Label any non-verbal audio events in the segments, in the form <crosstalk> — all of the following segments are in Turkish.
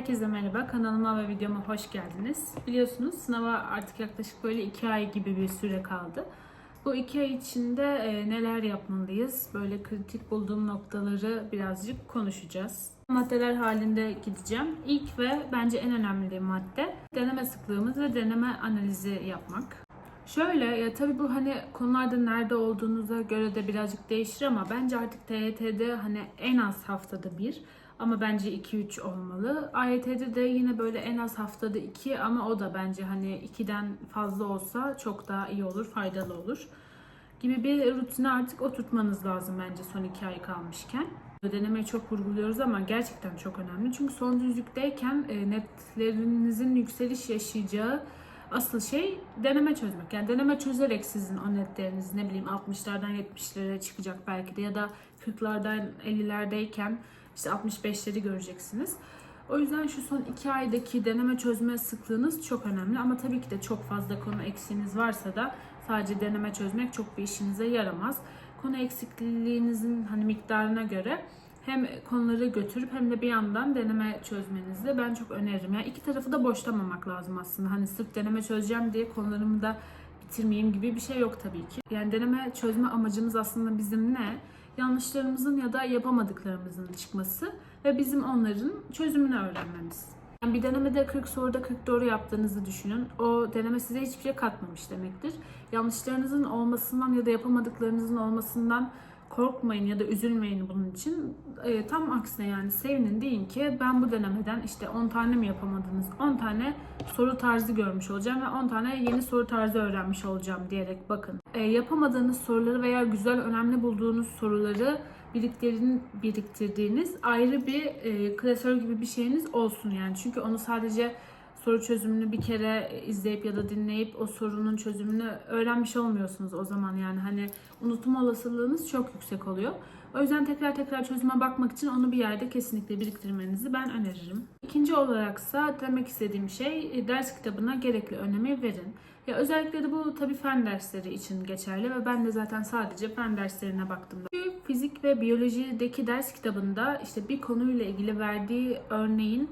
Herkese merhaba, kanalıma ve videoma hoş geldiniz. Biliyorsunuz sınava artık yaklaşık böyle iki ay gibi bir süre kaldı. Bu iki ay içinde e, neler yapmalıyız? Böyle kritik bulduğum noktaları birazcık konuşacağız. Maddeler halinde gideceğim. İlk ve bence en önemli madde deneme sıklığımız ve deneme analizi yapmak. Şöyle ya tabii bu hani konularda nerede olduğunuza göre de birazcık değişir ama bence artık TYT'de hani en az haftada bir ama bence 2-3 olmalı. AYT'de de yine böyle en az haftada 2 ama o da bence hani 2'den fazla olsa çok daha iyi olur, faydalı olur. Gibi bir rutine artık oturtmanız lazım bence son 2 ay kalmışken. Denemeyi çok vurguluyoruz ama gerçekten çok önemli. Çünkü son düzlükteyken e, netlerinizin yükseliş yaşayacağı asıl şey deneme çözmek. Yani deneme çözerek sizin o netleriniz ne bileyim 60'lardan 70'lere çıkacak belki de ya da 40'lardan 50'lerdeyken işte 65'leri göreceksiniz. O yüzden şu son 2 aydaki deneme çözme sıklığınız çok önemli ama tabii ki de çok fazla konu eksiğiniz varsa da sadece deneme çözmek çok bir işinize yaramaz. Konu eksikliğinizin hani miktarına göre hem konuları götürüp hem de bir yandan deneme çözmenizi ben çok öneririm. Yani iki tarafı da boşlamamak lazım aslında. Hani sırf deneme çözeceğim diye konularımı da bitirmeyeyim gibi bir şey yok tabii ki. Yani deneme çözme amacımız aslında bizim ne? Yanlışlarımızın ya da yapamadıklarımızın çıkması ve bizim onların çözümünü öğrenmemiz. Yani bir denemede 40 soruda 40 doğru yaptığınızı düşünün. O deneme size hiçbir şey katmamış demektir. Yanlışlarınızın olmasından ya da yapamadıklarınızın olmasından korkmayın ya da üzülmeyin bunun için. E, tam aksine yani sevinin deyin ki ben bu denemeden işte 10 tane mi yapamadınız? 10 tane soru tarzı görmüş olacağım ve 10 tane yeni soru tarzı öğrenmiş olacağım diyerek bakın. E, yapamadığınız soruları veya güzel önemli bulduğunuz soruları biriktirin, biriktirdiğiniz ayrı bir e, klasör gibi bir şeyiniz olsun yani. Çünkü onu sadece soru çözümünü bir kere izleyip ya da dinleyip o sorunun çözümünü öğrenmiş olmuyorsunuz o zaman yani hani unutma olasılığınız çok yüksek oluyor. O yüzden tekrar tekrar çözüme bakmak için onu bir yerde kesinlikle biriktirmenizi ben öneririm. İkinci olaraksa demek istediğim şey e, ders kitabına gerekli önemi verin. Ya özellikle de bu tabii fen dersleri için geçerli ve ben de zaten sadece fen derslerine baktım. Çünkü fizik ve biyolojideki ders kitabında işte bir konuyla ilgili verdiği örneğin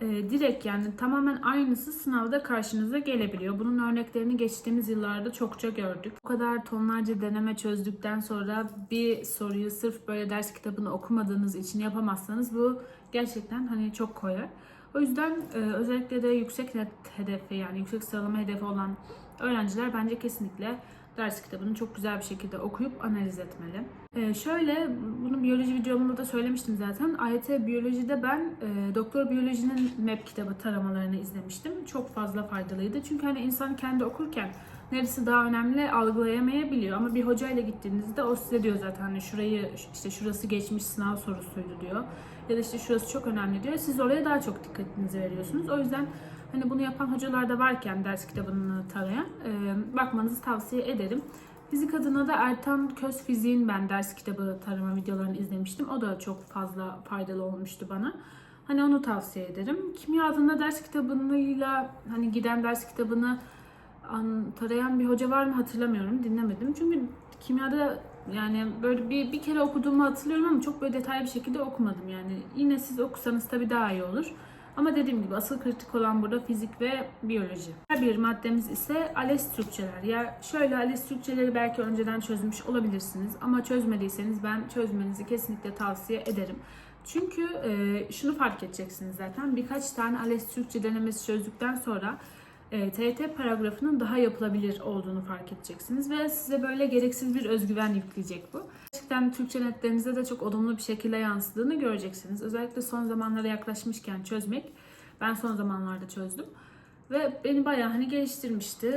e, direkt yani tamamen aynısı sınavda karşınıza gelebiliyor. Bunun örneklerini geçtiğimiz yıllarda çokça gördük. Bu kadar tonlarca deneme çözdükten sonra bir soruyu sırf böyle ders kitabını okumadığınız için yapamazsanız bu gerçekten hani çok koyar. O yüzden e, özellikle de yüksek net hedefi yani yüksek sıralama hedefi olan öğrenciler bence kesinlikle ders kitabını çok güzel bir şekilde okuyup analiz etmeli. Ee, şöyle, bunu biyoloji videomda da söylemiştim zaten. AYT biyolojide ben e, doktor biyolojinin MEP kitabı taramalarını izlemiştim. Çok fazla faydalıydı. Çünkü hani insan kendi okurken neresi daha önemli algılayamayabiliyor. Ama bir hocayla gittiğinizde o size diyor zaten hani şurayı işte şurası geçmiş sınav sorusuydu diyor. Ya da işte şurası çok önemli diyor. Siz oraya daha çok dikkatinizi veriyorsunuz. O yüzden Hani bunu yapan hocalar da varken ders kitabını tarayan e, bakmanızı tavsiye ederim. Fizik adına da Ertan Köz Fizik'in ben ders kitabı tarama videolarını izlemiştim. O da çok fazla faydalı olmuştu bana. Hani onu tavsiye ederim. Kimya adına ders kitabıyla hani giden ders kitabını an, tarayan bir hoca var mı hatırlamıyorum. Dinlemedim. Çünkü kimyada yani böyle bir, bir kere okuduğumu hatırlıyorum ama çok böyle detaylı bir şekilde okumadım yani. Yine siz okusanız tabii daha iyi olur. Ama dediğim gibi asıl kritik olan burada fizik ve biyoloji. Her bir maddemiz ise ALES Türkçeler. Ya şöyle ALES Türkçeleri belki önceden çözmüş olabilirsiniz ama çözmediyseniz ben çözmenizi kesinlikle tavsiye ederim. Çünkü e, şunu fark edeceksiniz zaten birkaç tane ALES Türkçe denemesi çözdükten sonra e, TYT paragrafının daha yapılabilir olduğunu fark edeceksiniz ve size böyle gereksiz bir özgüven yükleyecek bu. Gerçekten Türkçe netlerinize de çok olumlu bir şekilde yansıdığını göreceksiniz. Özellikle son zamanlara yaklaşmışken çözmek, ben son zamanlarda çözdüm. Ve beni bayağı hani geliştirmişti.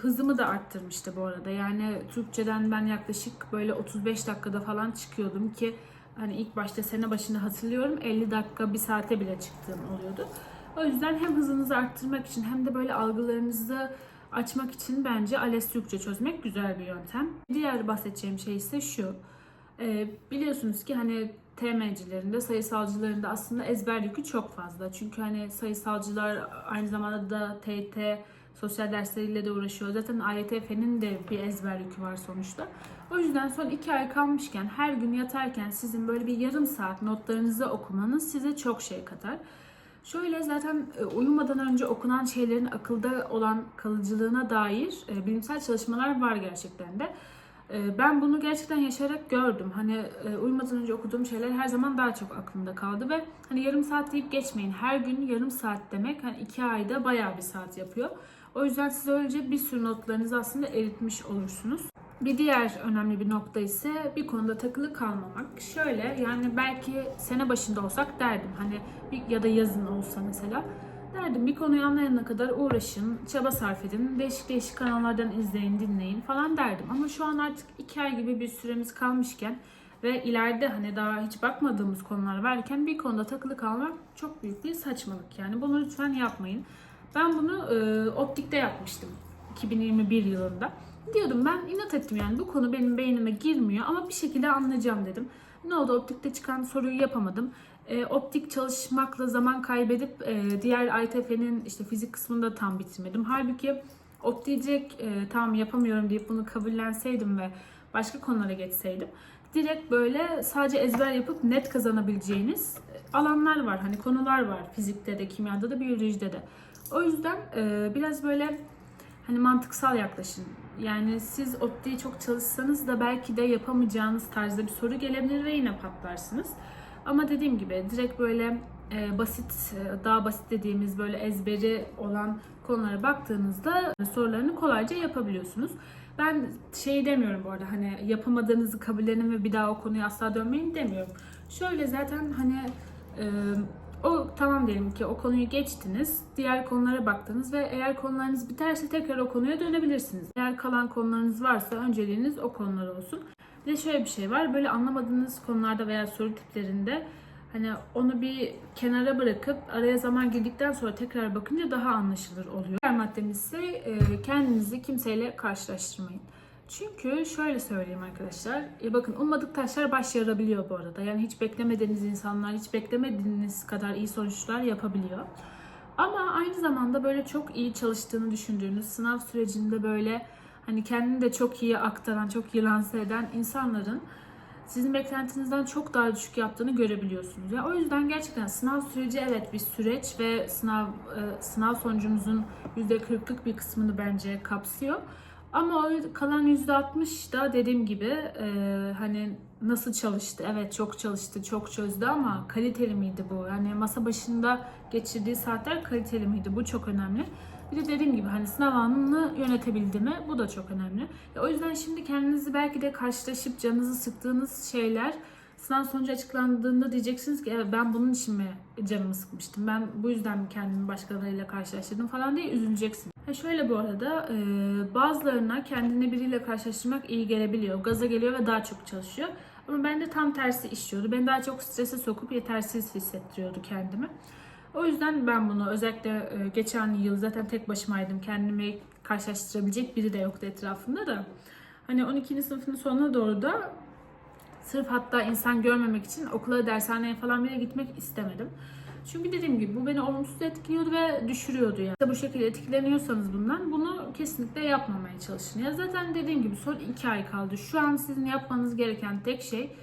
Hızımı da arttırmıştı bu arada. Yani Türkçeden ben yaklaşık böyle 35 dakikada falan çıkıyordum ki hani ilk başta sene başında hatırlıyorum 50 dakika bir saate bile çıktığım oluyordu. O yüzden hem hızınızı arttırmak için hem de böyle algılarınızı açmak için bence ALES Türkçe çözmek güzel bir yöntem. Diğer bahsedeceğim şey ise şu. Ee, biliyorsunuz ki hani TM'cilerinde, sayısalcılarında aslında ezber yükü çok fazla. Çünkü hani sayısalcılar aynı zamanda da TYT, sosyal dersleriyle de uğraşıyor. Zaten AYTF'nin de bir ezber yükü var sonuçta. O yüzden son iki ay kalmışken her gün yatarken sizin böyle bir yarım saat notlarınızı okumanız size çok şey katar. Şöyle zaten e, uyumadan önce okunan şeylerin akılda olan kalıcılığına dair e, bilimsel çalışmalar var gerçekten de. E, Ben bunu gerçekten yaşayarak gördüm. Hani uyumadan önce okuduğum şeyler her zaman daha çok aklımda kaldı ve hani yarım saat deyip geçmeyin. Her gün yarım saat demek hani iki ayda bayağı bir saat yapıyor. O yüzden siz öylece bir sürü notlarınızı aslında eritmiş olursunuz. Bir diğer önemli bir nokta ise bir konuda takılı kalmamak. Şöyle yani belki sene başında olsak derdim hani ya da yazın olsa mesela derdim bir konuyu anlayana kadar uğraşın, çaba sarf edin, değişik değişik kanallardan izleyin, dinleyin falan derdim. Ama şu an artık iki ay gibi bir süremiz kalmışken ve ileride hani daha hiç bakmadığımız konular varken bir konuda takılı kalmak çok büyük bir saçmalık. Yani bunu lütfen yapmayın. Ben bunu e, optikte yapmıştım 2021 yılında. Diyordum ben inat ettim yani bu konu benim beynime girmiyor ama bir şekilde anlayacağım dedim. Ne oldu optikte çıkan soruyu yapamadım. E, optik çalışmakla zaman kaybedip e, diğer ITF'nin işte fizik kısmını da tam bitirmedim. Halbuki optiği direkt e, tamam yapamıyorum deyip bunu kabullenseydim ve başka konulara geçseydim direkt böyle sadece ezber yapıp net kazanabileceğiniz alanlar var. Hani konular var fizikte de, kimyada da, biyolojide de. O yüzden e, biraz böyle hani mantıksal yaklaşın. Yani siz optiği çok çalışsanız da belki de yapamayacağınız tarzda bir soru gelebilir ve yine patlarsınız. Ama dediğim gibi direkt böyle e, basit, e, daha basit dediğimiz böyle ezberi olan konulara baktığınızda sorularını kolayca yapabiliyorsunuz. Ben şey demiyorum bu arada hani yapamadığınızı kabullenin ve bir daha o konuya asla dönmeyin demiyorum. Şöyle zaten hani e, o tamam diyelim ki o konuyu geçtiniz. Diğer konulara baktınız ve eğer konularınız biterse tekrar o konuya dönebilirsiniz. Eğer kalan konularınız varsa önceliğiniz o konular olsun. Bir de şöyle bir şey var. Böyle anlamadığınız konularda veya soru tiplerinde hani onu bir kenara bırakıp araya zaman girdikten sonra tekrar bakınca daha anlaşılır oluyor. Diğer maddemiz ise kendinizi kimseyle karşılaştırmayın. Çünkü şöyle söyleyeyim arkadaşlar. E bakın ummadık taşlar baş yarabiliyor bu arada. Yani hiç beklemediğiniz insanlar hiç beklemediğiniz kadar iyi sonuçlar yapabiliyor. Ama aynı zamanda böyle çok iyi çalıştığını düşündüğünüz sınav sürecinde böyle hani kendini de çok iyi aktaran, çok iyi lanse eden insanların sizin beklentinizden çok daha düşük yaptığını görebiliyorsunuz. Ya o yüzden gerçekten sınav süreci evet bir süreç ve sınav e, sınav sonucunuzun %40'lık bir kısmını bence kapsıyor. Ama o kalan %60 da dediğim gibi e, hani nasıl çalıştı? Evet çok çalıştı, çok çözdü ama kaliteli miydi bu? Yani masa başında geçirdiği saatler kaliteli miydi? Bu çok önemli. Bir de dediğim gibi hani sınav anını yönetebildi mi? Bu da çok önemli. E, o yüzden şimdi kendinizi belki de karşılaşıp canınızı sıktığınız şeyler sınav sonucu açıklandığında diyeceksiniz ki evet ben bunun için mi canımı sıkmıştım? Ben bu yüzden mi kendimi başkalarıyla karşılaştırdım falan diye üzüleceksin. Ha şöyle bu arada e, bazılarına kendini biriyle karşılaştırmak iyi gelebiliyor. Gaza geliyor ve daha çok çalışıyor. Ama bende tam tersi işliyordu. Beni daha çok strese sokup yetersiz hissettiriyordu kendimi. O yüzden ben bunu özellikle e, geçen yıl zaten tek başımaydım. Kendimi karşılaştırabilecek biri de yoktu etrafımda da. Hani 12. sınıfın sonuna doğru da sırf hatta insan görmemek için okula, dershaneye falan bile gitmek istemedim. Çünkü dediğim gibi bu beni olumsuz etkiliyordu ve düşürüyordu yani. Bu şekilde etkileniyorsanız bundan bunu kesinlikle yapmamaya çalışın. Ya zaten dediğim gibi son 2 ay kaldı. Şu an sizin yapmanız gereken tek şey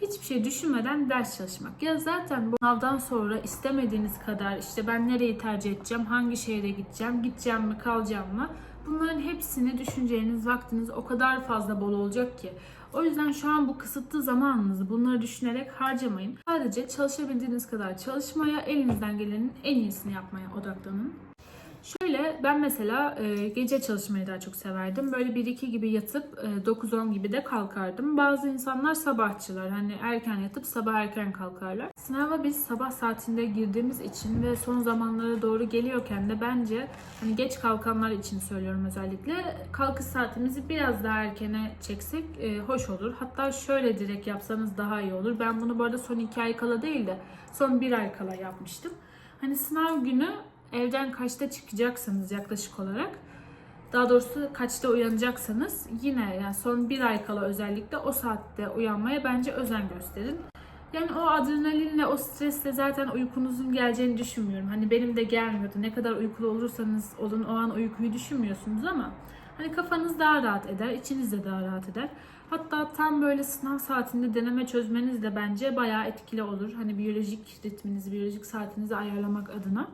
hiçbir şey düşünmeden ders çalışmak. Ya zaten bu sınavdan sonra istemediğiniz kadar işte ben nereyi tercih edeceğim, hangi şehre gideceğim, gideceğim mi, kalacağım mı? Bunların hepsini düşüneceğiniz vaktiniz o kadar fazla bol olacak ki. O yüzden şu an bu kısıtlı zamanınızı bunları düşünerek harcamayın. Sadece çalışabildiğiniz kadar çalışmaya, elinizden gelenin en iyisini yapmaya odaklanın. Şöyle ben mesela e, gece çalışmayı daha çok severdim. Böyle 1-2 gibi yatıp e, 9-10 gibi de kalkardım. Bazı insanlar sabahçılar. Hani erken yatıp sabah erken kalkarlar. Sınava biz sabah saatinde girdiğimiz için ve son zamanlara doğru geliyorken de bence hani geç kalkanlar için söylüyorum özellikle kalkış saatimizi biraz daha erkene çeksek e, hoş olur. Hatta şöyle direkt yapsanız daha iyi olur. Ben bunu bu arada son 2 ay kala değil de son 1 ay kala yapmıştım. Hani sınav günü evden kaçta çıkacaksınız yaklaşık olarak daha doğrusu kaçta uyanacaksanız yine yani son bir ay kala özellikle o saatte uyanmaya bence özen gösterin. Yani o adrenalinle, o stresle zaten uykunuzun geleceğini düşünmüyorum. Hani benim de gelmiyordu. Ne kadar uykulu olursanız olun o an uykuyu düşünmüyorsunuz ama hani kafanız daha rahat eder, içiniz de daha rahat eder. Hatta tam böyle sınav saatinde deneme çözmeniz de bence bayağı etkili olur. Hani biyolojik ritminizi, biyolojik saatinizi ayarlamak adına.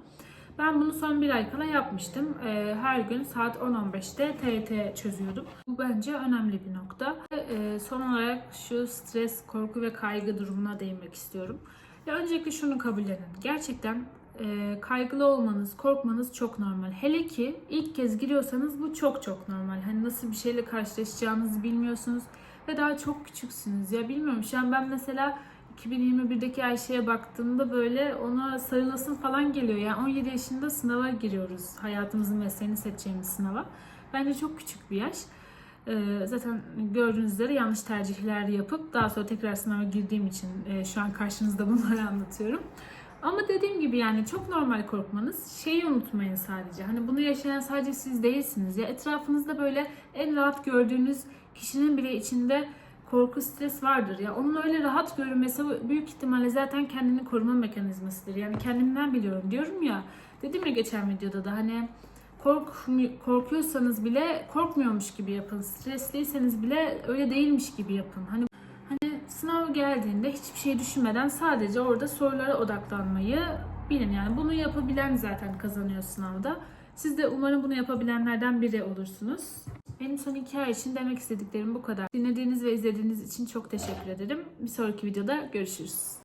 Ben bunu son bir ay kala yapmıştım. Ee, Her gün saat 10-15'te TYT çözüyordum. Bu bence önemli bir nokta. Ee, Son olarak şu stres, korku ve kaygı durumuna değinmek istiyorum. Ya öncelikle şunu kabullenin. Gerçekten e, kaygılı olmanız, korkmanız çok normal. Hele ki ilk kez giriyorsanız bu çok çok normal. Hani nasıl bir şeyle karşılaşacağınızı bilmiyorsunuz ve daha çok küçüksünüz. Ya bilmiyorum şu an ben mesela 2021'deki Ayşe'ye baktığımda böyle ona sarılasın falan geliyor. Yani 17 yaşında sınava giriyoruz. Hayatımızın mesleğini seçeceğimiz sınava. Bence çok küçük bir yaş. Ee, zaten gördüğünüz üzere yanlış tercihler yapıp daha sonra tekrar sınava girdiğim için e, şu an karşınızda <laughs> bunları anlatıyorum. Ama dediğim gibi yani çok normal korkmanız. Şeyi unutmayın sadece. Hani bunu yaşayan sadece siz değilsiniz. Ya etrafınızda böyle en rahat gördüğünüz kişinin bile içinde korku, stres vardır. Ya onun öyle rahat görünmesi büyük ihtimalle zaten kendini koruma mekanizmasıdır. Yani kendimden biliyorum diyorum ya. Dedim ya geçen videoda da hani korkmu- korkuyorsanız bile korkmuyormuş gibi yapın. Stresliyseniz bile öyle değilmiş gibi yapın. Hani hani sınav geldiğinde hiçbir şey düşünmeden sadece orada sorulara odaklanmayı bilin. Yani bunu yapabilen zaten kazanıyor sınavda. Siz de umarım bunu yapabilenlerden biri olursunuz. Benim son iki ay için demek istediklerim bu kadar. Dinlediğiniz ve izlediğiniz için çok teşekkür ederim. Bir sonraki videoda görüşürüz.